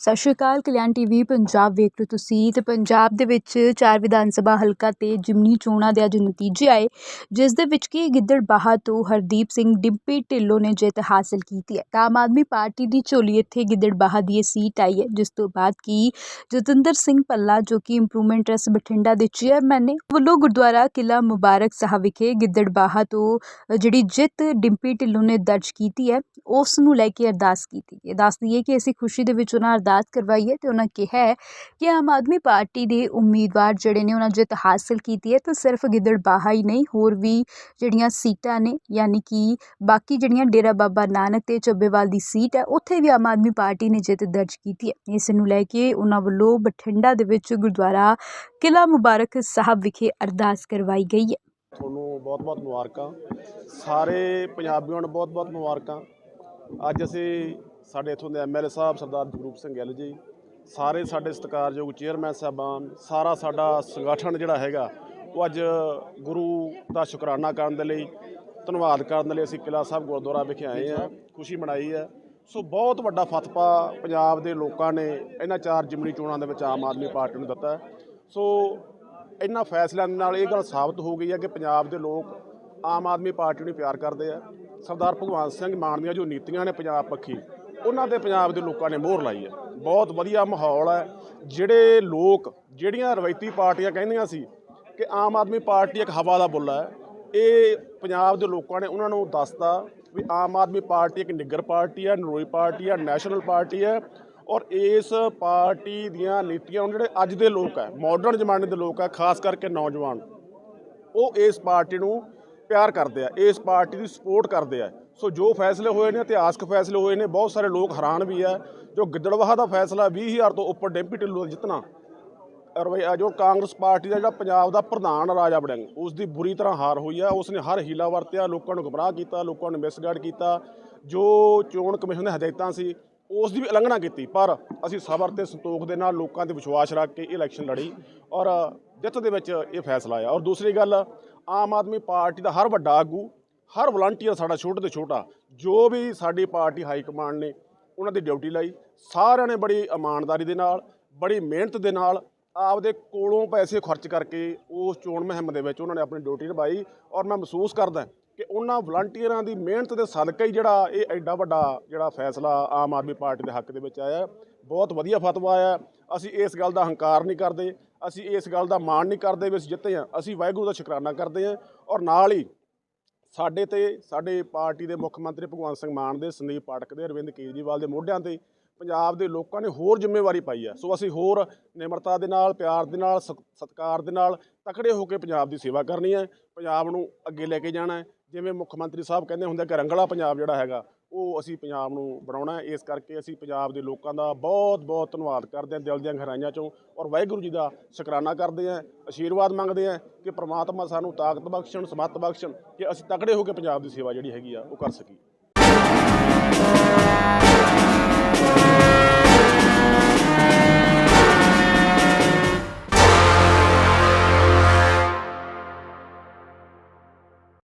ਸਤਿ ਸ਼੍ਰੀ ਅਕਾਲ, ਕਲਿਆਣ ਟੀਵੀ, ਪੰਜਾਬ ਵੇਖ ਰਹੇ ਹੋ ਤੁਸੀਂ ਤੇ ਪੰਜਾਬ ਦੇ ਵਿੱਚ ਚਾਰ ਵਿਧਾਨ ਸਭਾ ਹਲਕਾ ਤੇ ਜਿਮਨੀ ਚੋਣਾਂ ਦੇ ਅੱਜ ਨਤੀਜੇ ਆਏ, ਜਿਸ ਦੇ ਵਿੱਚ ਕਿ ਗਿੱਦੜਬਾਹਾ ਤੋਂ ਹਰਦੀਪ ਸਿੰਘ, ਡਿੰਪੀ ਢਿੱਲੋਂ ਨੇ ਜਿੱਤ ਹਾਸਲ ਕੀਤੀ ਹੈ। ਤਾਂ ਆਮ ਆਦਮੀ ਪਾਰਟੀ ਦੀ ਝੋਲੀ ਇੱਥੇ ਗਿੱਦੜਬਾਹਾ ਦੀ ਇਹ ਸੀਟ ਆਈ ਹੈ, ਜਿਸ ਤੋਂ ਬਾਅਦ ਕਿ ਜਤਿੰਦਰ ਸਿੰਘ ਪੱਲਾ ਜੋ ਕਿ ਇੰਪਰੂਵਮੈਂਟ ਟਰਸਟ ਬਠਿੰਡਾ ਦੇ ਚੇਅਰਮੈਨ ਨੇ, ਵੱਲੋਂ ਗੁਰਦੁਆਰਾ ਕਿਲਾ ਮੁਬਾਰਕ ਸਾਹਿਬ ਵਿਖੇ ਗਿੱਦੜਬਾਹਾ ਤੋਂ ਜਿਹੜੀ ਜਿੱਤ ਡਿੰਪੀ ਢਿੱਲੋਂ ਨੇ ਦਰਜ ਕੀਤੀ ਹੈ, ਉਸ ਨੂੰ ਲੈ ਕੇ ਅਰਦਾਸ ਕੀਤੀ ਹੈ। ਦੱਸਦੀ ਹੈ ਕਿ ਅਸੀਂ ਖੁਸ਼ੀ ਦੇ ਵਿੱਚ ਉਹਨਾਂ ਅਰਦਾਸ ਕਰਵਾਈ ਹੈ ਤੇ ਉਹਨਾਂ ਕਿਹਾ ਹੈ ਕਿ ਆਮ ਆਦਮੀ ਪਾਰਟੀ ਦੇ ਉਮੀਦਵਾਰ ਜਿਹੜੇ ਨੇ ਉਹਨਾਂ ਜਿੱਤ ਹਾਸਲ ਕੀਤੀ ਹੈ ਤਾਂ ਸਿਰਫ ਗਿੱਦੜਬਾਹਾ ਹੀ ਨਹੀਂ, ਹੋਰ ਵੀ ਜਿਹੜੀਆਂ ਸੀਟਾਂ ਨੇ, ਯਾਨੀ ਕਿ ਬਾਕੀ ਜਿਹੜੀਆਂ ਡੇਰਾ ਬਾਬਾ ਨਾਨਕ ਤੇ ਚੱਬੇਵਾਲ ਦੀ ਸੀਟ ਹੈ, ਉੱਥੇ ਵੀ ਆਮ ਆਦਮੀ ਪਾਰਟੀ ਨੇ ਜਿੱਤ ਦਰਜ ਕੀਤੀ ਹੈ। ਇਸ ਨੂੰ ਲੈ ਕੇ ਉਹਨਾਂ ਵੱਲੋਂ ਬਠਿੰਡਾ ਦੇ ਵਿੱਚ ਗੁਰਦੁਆਰਾ ਕਿਲਾ ਮੁਬਾਰਕ ਸਾਹਿਬ ਵਿਖੇ ਅਰਦਾਸ ਕਰਵਾਈ ਗਈ ਹੈ। ਤੁਹਾਨੂੰ ਬਹੁਤ-ਬਹੁਤ ਮੁਬਾਰਕਾਂ। ਸਾਰੇ ਪੰਜਾਬੀਆਂ ਨੂੰ ਬਹੁਤ-ਬਹੁਤ ਮੁਬਾਰਕਾਂ। ਅੱਜ ਅਸੀਂ ਸਾਡੇ ਇੱਥੋਂ ਦੇ ਐਮਐਲਏ ਸਾਹਿਬ ਸਰਦਾਰ ਜਗਰੂਪ ਸਿੰਘ ਗਿੱਲ ਜੀ, ਸਾਰੇ ਸਾਡੇ ਸਤਿਕਾਰਯੋਗ ਚੇਅਰਮੈਨ ਸਾਹਿਬਾਨ, ਸਾਰਾ ਸਾਡਾ ਸੰਗਠਨ ਜਿਹੜਾ ਹੈਗਾ, ਉਹ ਅੱਜ ਗੁਰੂ ਦਾ ਸ਼ੁਕਰਾਨਾ ਕਰਨ ਦੇ ਲਈ, ਧੰਨਵਾਦ ਕਰਨ ਦੇ ਲਈ ਅਸੀਂ ਕਿਲਾ ਸਾਹਿਬ ਗੁਰਦੁਆਰਾ ਵਿਖੇ ਆਏ ਹਾਂ। ਖੁਸ਼ੀ ਮਨਾਈ ਹੈ। ਸੋ ਬਹੁਤ ਵੱਡਾ ਫਤਵਾ ਪੰਜਾਬ ਦੇ ਲੋਕਾਂ ਨੇ ਇਹਨਾਂ ਚਾਰ ਜਿਮਨੀ ਚੋਣਾਂ ਦੇ ਵਿੱਚ ਆਮ ਆਦਮੀ ਪਾਰਟੀ ਨੂੰ ਦਿੱਤਾ ਸੋ ਇਹਨਾਂ ਫੈਸਲਿਆਂ ਦੇ ਨਾਲ ਇਹ ਗੱਲ ਸਾਬਤ ਹੋ ਗਈ ਹੈ ਕਿ ਪੰਜਾਬ ਦੇ ਲੋਕ ਆਮ ਆਦਮੀ ਪਾਰਟੀ ਨੂੰ ਪਿਆਰ ਕਰਦੇ ਆ। ਸਰਦਾਰ ਭਗਵੰਤ ਸਿੰਘ ਮਾਨ ਦੀਆਂ ਜੋ ਨੀਤੀਆਂ ਨੇ ਪੰਜਾਬ ਪੱਖੀ ਉਹਨਾਂ ਦੇ ਪੰਜਾਬ ਦੇ ਲੋਕਾਂ ਨੇ ਮੋਹਰ ਲਾਈ ਹੈ। ਬਹੁਤ ਵਧੀਆ ਮਾਹੌਲ ਹੈ। ਜਿਹੜੇ ਲੋਕ, ਜਿਹੜੀਆਂ ਰਵਾਇਤੀ ਪਾਰਟੀਆਂ ਕਹਿੰਦੀਆਂ ਸੀ ਕਿ ਆਮ ਆਦਮੀ ਪਾਰਟੀ ਇੱਕ ਹਵਾ ਦਾ ਬੁੱਲਾ ਹੈ, ਇਹ ਪੰਜਾਬ ਦੇ ਲੋਕਾਂ ਨੇ ਉਹਨਾਂ ਨੂੰ ਦੱਸਤਾ ਵੀ ਆਮ ਆਦਮੀ ਪਾਰਟੀ ਇੱਕ ਨਿੱਗਰ ਪਾਰਟੀ ਹੈ, ਨਰੋਈ ਪਾਰਟੀ ਹੈ, ਨੈਸ਼ਨਲ ਪਾਰਟੀ ਹੈ ਔਰ ਇਸ ਪਾਰਟੀ ਦੀਆਂ ਨੀਤੀਆਂ ਜਿਹੜੇ ਅੱਜ ਦੇ ਲੋਕ ਹੈ ਮਾਡਰਨ ਜ਼ਮਾਨੇ ਦੇ ਲੋਕ ਹੈ, ਖਾਸ ਕਰਕੇ ਨੌਜਵਾਨ, ਉਹ ਇਸ ਪਾਰਟੀ ਨੂੰ ਪਿਆਰ ਕਰਦੇ ਆ, ਇਸ ਪਾਰਟੀ ਦੀ ਸਪੋਰਟ ਕਰਦੇ ਆ। ਸੋ ਜੋ ਫੈਸਲੇ ਹੋਏ ਨੇ ਇਤਿਹਾਸਕ ਫੈਸਲੇ ਹੋਏ ਨੇ, ਬਹੁਤ ਸਾਰੇ ਲੋਕ ਹੈਰਾਨ ਵੀ ਆ। ਜੋ ਗਿੱਦੜਵਾਹਾ ਦਾ ਫੈਸਲਾ 20000 ਤੋਂ ਉੱਪਰ ਡੈਂਪੀ ਢਿੱਲੋਂ ਜਿੱਤਣਾ ਰਵਈਆ ਜੋ ਕਾਂਗਰਸ ਪਾਰਟੀ ਦਾ ਜਿਹੜਾ ਪੰਜਾਬ ਦਾ ਪ੍ਰਧਾਨ ਰਾਜਾ ਵੜਿੰਗ ਉਸ ਦੀ ਬੁਰੀ ਤਰ੍ਹਾਂ ਹਾਰ ਹੋਈ ਆ। ਉਸ ਨੇ ਹਰ ਹੀਲਾ ਵਰਤਿਆ, ਲੋਕਾਂ ਨੂੰ ਗੁੰਮਰਾਹ ਕੀਤਾ, ਲੋਕਾਂ ਨੂੰ ਮਿਸਗਾਈਡ ਕੀਤਾ। ਜੋ ਚੋਣ ਕਮਿਸ਼ਨ ਦੇ ਹਦਾਇਤਾਂ ਸੀ ਉਸ ਦੀ ਵੀ ਉਲੰਘਣਾ ਕੀਤੀ, ਪਰ ਅਸੀਂ ਸਬਰ ਤੇ ਸੰਤੋਖ ਦੇ ਨਾਲ ਲੋਕਾਂ ਤੇ ਵਿਸ਼ਵਾਸ ਰੱਖ ਕੇ ਇਹ ਇਲੈਕਸ਼ਨ ਲੜੀ, ਔਰ ਜਿੱਤ ਦੇ ਵਿੱਚ ਇਹ ਫੈਸਲਾ ਆਇਆ। ਔਰ ਦੂਸਰੀ ਗੱਲ, ਆਮ ਆਦਮੀ ਪਾਰਟੀ ਦਾ ਹਰ ਵੱਡਾ ਆਗੂ ਹਰ ਵਲੰਟੀਅਰ ਸਾਡਾ ਛੋਟੇ ਤੋਂ ਛੋਟਾ, ਜੋ ਵੀ ਸਾਡੀ ਪਾਰਟੀ ਹਾਈ ਕਮਾਂਡ ਨੇ, ਉਹਨਾਂ ਦੀ ਡਿਊਟੀ ਲਈ। ਸਾਰਿਆਂ ਨੇ ਬੜੀ ਇਮਾਨਦਾਰੀ ਦੇ ਨਾਲ, ਬੜੀ ਮਿਹਨਤ ਦੇ ਨਾਲ ਆਪਦੇ ਕੋਲੋਂ ਪੈਸੇ ਖਰਚ ਕਰਕੇ ਉਸ ਚੋਣ ਮੁਹਿੰਮ ਦੇ ਵਿੱਚ ਉਹਨਾਂ ਨੇ ਆਪਣੀ ਡਿਊਟੀ ਨਿਭਾਈ। ਔਰ ਮੈਂ ਮਹਿਸੂਸ ਕਰਦਾ ਕਿ ਉਹਨਾਂ ਵਲੰਟੀਅਰਾਂ ਦੀ ਮਿਹਨਤ ਦੇ ਸਦਕਾ ਹੀ ਜਿਹੜਾ ਇਹ ਐਡਾ ਵੱਡਾ ਜਿਹੜਾ ਫੈਸਲਾ ਆਮ ਆਦਮੀ ਪਾਰਟੀ ਦੇ ਹੱਕ ਦੇ ਵਿੱਚ ਆਇਆ। ਬਹੁਤ ਵਧੀਆ ਫਤਵਾ ਆਇਆ। ਅਸੀਂ ਇਸ ਗੱਲ ਦਾ ਹੰਕਾਰ ਨਹੀਂ ਕਰਦੇ, ਅਸੀਂ ਇਸ ਗੱਲ ਦਾ ਮਾਣ ਨਹੀਂ ਕਰਦੇ, ਵੀ ਅਸੀਂ ਜਿੱਤੇ ਹਾਂ। ਅਸੀਂ ਵਾਹਿਗੁਰੂ ਦਾ ਸ਼ੁਕਰਾਨਾ ਕਰਦੇ ਹਾਂ। ਔਰ ਨਾਲ ਹੀ ਸਾਡੇ ਤੇ, ਸਾਡੇ ਪਾਰਟੀ ਦੇ ਮੁੱਖ ਮੰਤਰੀ ਭਗਵੰਤ ਸਿੰਘ ਮਾਨ ਦੇ, ਸੰਦੀਪ ਪਾਠਕ ਦੇ, ਅਰਵਿੰਦ ਕੇਜਰੀਵਾਲ ਦੇ ਮੋਢਿਆਂ ਤੇ ਪੰਜਾਬ ਦੇ ਲੋਕਾਂ ਨੇ ਹੋਰ ਜ਼ਿੰਮੇਵਾਰੀ ਪਾਈ ਹੈ। ਸੋ ਅਸੀਂ ਹੋਰ ਨਿਮਰਤਾ ਦੇ ਨਾਲ, ਪਿਆਰ ਦੇ ਨਾਲ ਸਤ- ਸਤਿਕਾਰ ਦੇ ਨਾਲ ਤਕੜੇ ਹੋ ਕੇ ਪੰਜਾਬ ਦੀ ਸੇਵਾ ਕਰਨੀ ਹੈ। ਪੰਜਾਬ ਨੂੰ ਅੱਗੇ ਲੈ ਕੇ ਜਾਣਾ ਹੈ। ਜਿਵੇਂ ਮੁੱਖ ਮੰਤਰੀ ਸਾਹਿਬ ਕਹਿੰਦੇ ਹੁੰਦੇ ਕਿ ਰੰਗਲਾ ਪੰਜਾਬ ਜਿਹੜਾ ਹੈਗਾ ਉਹ ਅਸੀਂ ਪੰਜਾਬ ਨੂੰ ਬਣਾਉਣਾ ਇਸ ਕਰਕੇ ਅਸੀਂ ਪੰਜਾਬ ਦੇ ਲੋਕਾਂ ਦਾ ਬਹੁਤ ਬਹੁਤ ਧੰਨਵਾਦ ਕਰਦੇ ਹਾਂ, ਦਿਲ ਦੀਆਂ ਗਹਿਰਾਈਆਂ ਚੋਂ। ਔਰ ਵਾਹਿਗੁਰੂ ਜੀ ਦਾ ਸ਼ੁਕਰਾਨਾ ਕਰਦੇ ਹਾਂ, ਅਸ਼ੀਰਵਾਦ ਮੰਗਦੇ ਹਾਂ ਕਿ ਪ੍ਰਮਾਤਮਾ ਸਾਨੂੰ ਤਾਕਤ ਬਖਸ਼ਣ, ਸਮੱਤ ਬਖਸ਼ਣ ਕਿ ਅਸੀਂ ਤਕੜੇ ਹੋ ਕੇ ਪੰਜਾਬ ਦੀ ਸੇਵਾ ਜਿਹੜੀ ਹੈਗੀ ਆ, ਉਹ ਕਰ ਸਕੀਏ।